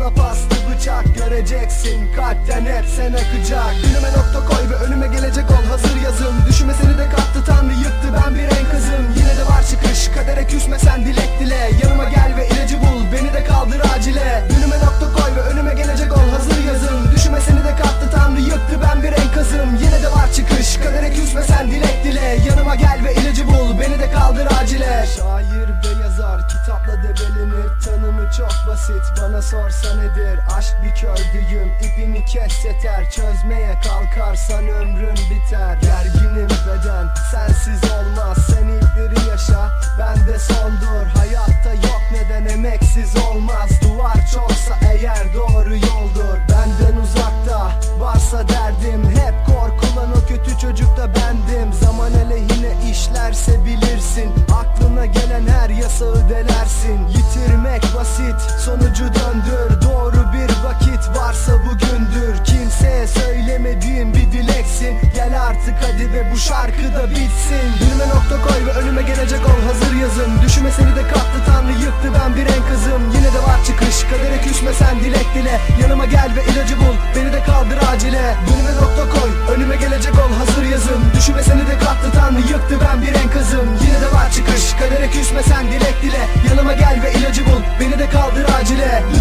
Pasla paslı bıçak göreceksin. Kalpten hep sen akacak. Önüme nokta koy ve önüme gelecek ol. Hazır yazım Düşüme seni de kattı tanrı yıktı. Ben bir enkazım Yine de var çıkış. Kadere küsme sen dilek dile. Yanıma gel ve basit bana sorsa nedir Aşk bir kör düğüm ipini kes yeter Çözmeye kalkarsan ömrün biter. Gerginim beden sensiz olmaz gelen her yasağı delersin Yitirmek basit sonucu döndür. Doğru bir vakit varsa bugündür. Kimseye söylemediğim bir dileksin. Gel artık hadi ve bu şarkı da bitsin. Önüme nokta koy ve önüme gelecek ol. Hazır yazım Düşüme seni de kattı tanrı yıktı. Ben bir enkazım Yine de var çıkış. Kadere küsme sen dilek dile. Yanıma gel ve ilacı bul. Beni de kaldır acile. Önüme nokta koy. Önüme gelecek ol. Hazır yazım Düşüme seni de kattı tanrı kaldır acile.